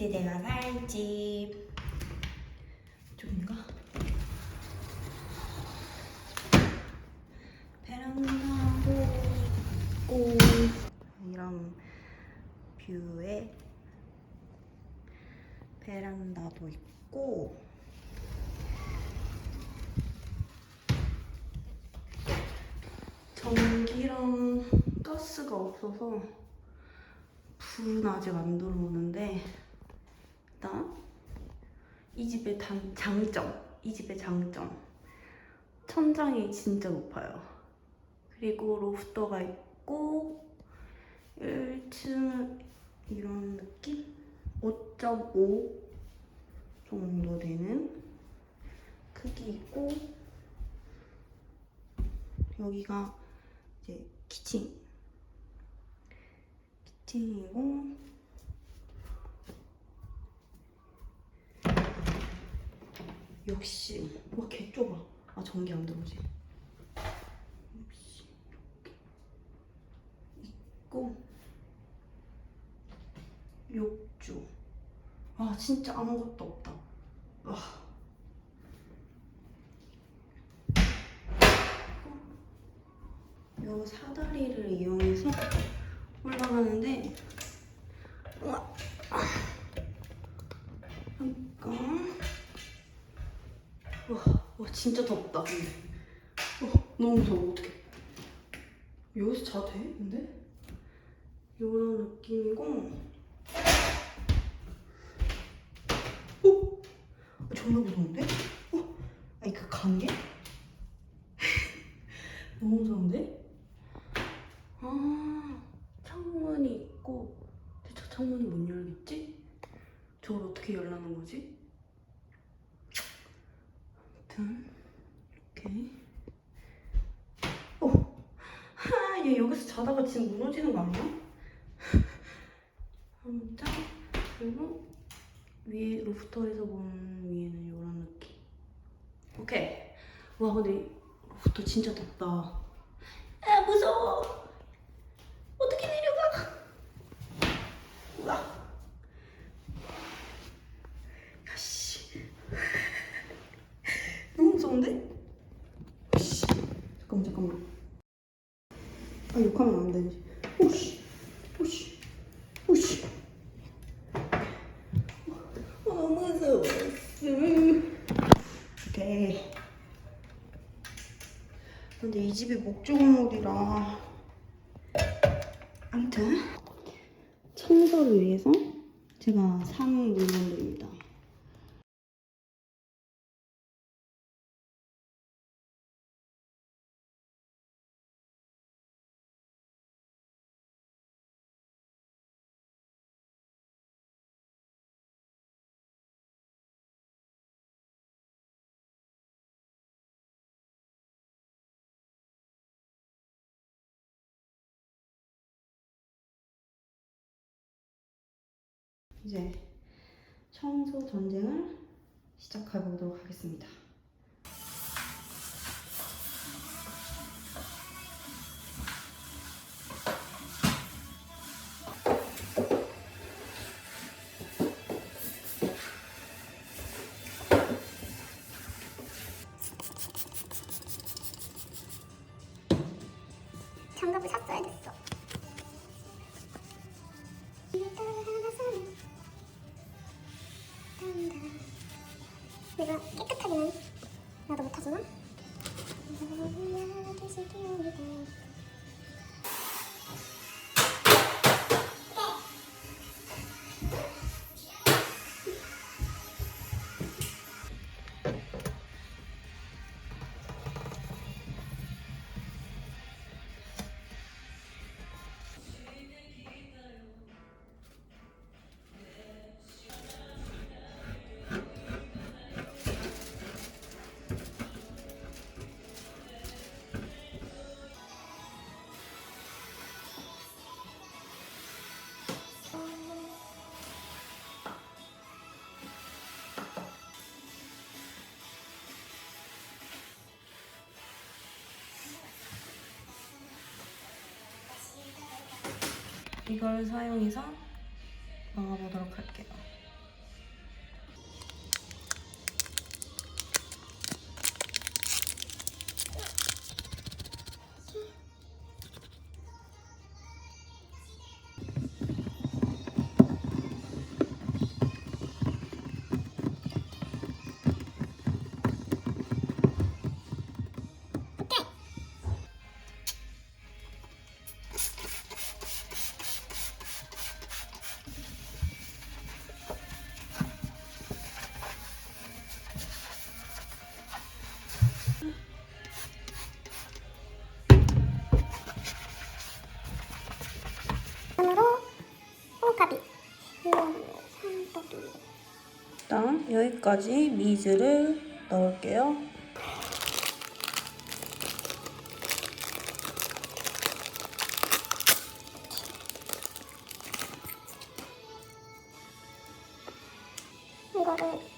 이제 내가 살 집. 이쪽인가? 베란다도 있고 이런 뷰의 베란다도 있고 전기랑 가스가 없어서 불은 아직 안 들어오는데 일단 이 집의 단, 장점 이 집의 장점. 천장이 진짜 높아요. 그리고 로프터가 있고 1층 이런 느낌? 5.5 정도 되는 크기 있고 여기가 이제 키친 키친이고. 역시 와 개 좁아. 아 전기 안 들어오지. 역시 있고 욕조. 아 진짜 아무것도 없다. 와 요 사다리를 이용해서 올라가는데 우와. 잠깐 와, 와 진짜 덥다 근데 어, 너무 무서워 어떡해 여기서 자도 돼? 근데? 요런 느낌이고 어? 어, 정말 무서운데? 어? 아니 그 관계? 너무 무서운데? 아 창문이 있고 근데 저 창문이 못 열겠지? 저걸 어떻게 열라는 거지? 아무튼 이렇게 어! 하, 얘 여기서 자다가 지금 무너지는 거 아니야? 아무튼 그리고 위에 로프터에서 보는 위에는 이런 느낌. 오케이. 와 근데 로프터 진짜 덥다. 아 무서워. 어떻게 내려가? 우와. 야씨. 너무 무서운데? 씨 잠깐만 잠깐만 아 욕하면 안 되지. 오씨 오씨 오씨. 어, 너무 무서워. 오케이. 근데 이 집이 목조건물이라. 아무튼 청소를 위해서 제가 산 물건들입니다. 이제 청소 전쟁을 시작해 보도록 하겠습니다. 장갑을 샀어야 깨끗하게는 나도 못하지만 이걸 사용해서 어, 들어가 보도록 할게요. 여기까지 미즈를 넣을게요. 이거를